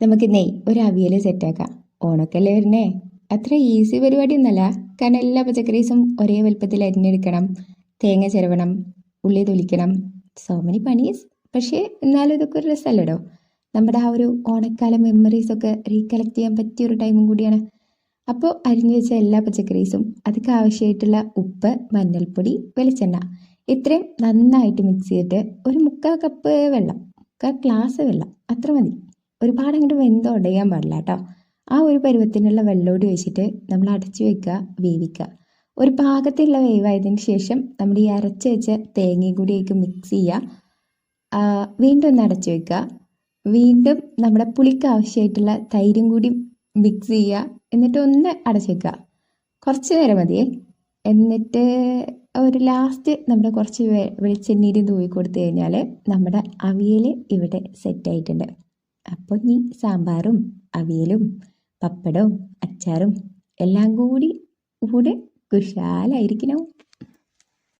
നമുക്ക് നെയ് ഒരു അവിയൽ സെറ്റാക്കാം ഓണക്കല്ലേ വരുന്നേ? അത്ര ഈസി പരിപാടി ഒന്നല്ല കാരണം എല്ലാ പച്ചക്കറീസും ഒരേ വലുപ്പത്തിൽ അരിഞ്ഞെടുക്കണം. തേങ്ങ ചിരവണം. ഉള്ളി തൊലിക്കണം. So many പണീസ്. പക്ഷേ എന്നാലും ഇതൊക്കെ ഒരു രസമല്ലടോ നമ്മുടെ ആ ഒരു ഓണക്കാല മെമ്മറീസ് ഒക്കെ റീകളക്ട് ചെയ്യാൻ പറ്റിയ ഒരു ടൈമും കൂടിയാണ്. അപ്പോൾ അരിഞ്ഞു വെച്ച എല്ലാ പച്ചക്കറീസും അതൊക്കെ ആവശ്യമായിട്ടുള്ള ഉപ്പ് മഞ്ഞൾപ്പൊടി വെളിച്ചെണ്ണ ഇത്രയും നന്നായിട്ട് മിക്സ് ചെയ്തിട്ട് ഒരു മുക്കാൽ കപ്പ് വെള്ളം മുക്കാൽ ഗ്ലാസ് വെള്ളം അത്ര മതി. ഒരുപാട് അങ്ങോട്ട് വെന്ത് ഉടയാൻ പാടില്ല കേട്ടോ ആ ഒരു പരുവത്തിനുള്ള വെള്ളോടി വെച്ചിട്ട് നമ്മൾ അടച്ചു വെക്കുക വേവിക്കുക ഒരു പാകത്തിലുള്ള വേവായതിന് ശേഷം നമ്മൾ ഈ അരച്ച് വെച്ച തേങ്ങയും കൂടി അതിലേക്ക് മിക്സ് ചെയ്യുക വീണ്ടും ഒന്ന് അടച്ചു വെക്കുക വീണ്ടും നമ്മുടെ പുളിക്ക് ആവശ്യമായിട്ടുള്ള തൈരും കൂടി മിക്സ് ചെയ്യുക എന്നിട്ട് ഒന്ന് അടച്ചു വെക്കുക കുറച്ച് നേരം മതിയേ. എന്നിട്ട് ഒരു ലാസ്റ്റ് നമ്മുടെ കുറച്ച് വെളിച്ചെണ്ണീര് തൂവി കൊടുത്തു കഴിഞ്ഞാൽ നമ്മുടെ അവിയൽ ഇവിടെ സെറ്റായിട്ടുണ്ട് അപ്പോൾ ഇനി സാമ്പാറും അവിയലും പപ്പടവും അച്ചാറും എല്ലാം കൂടി കൂടെ കുശാലായിരിക്കണം?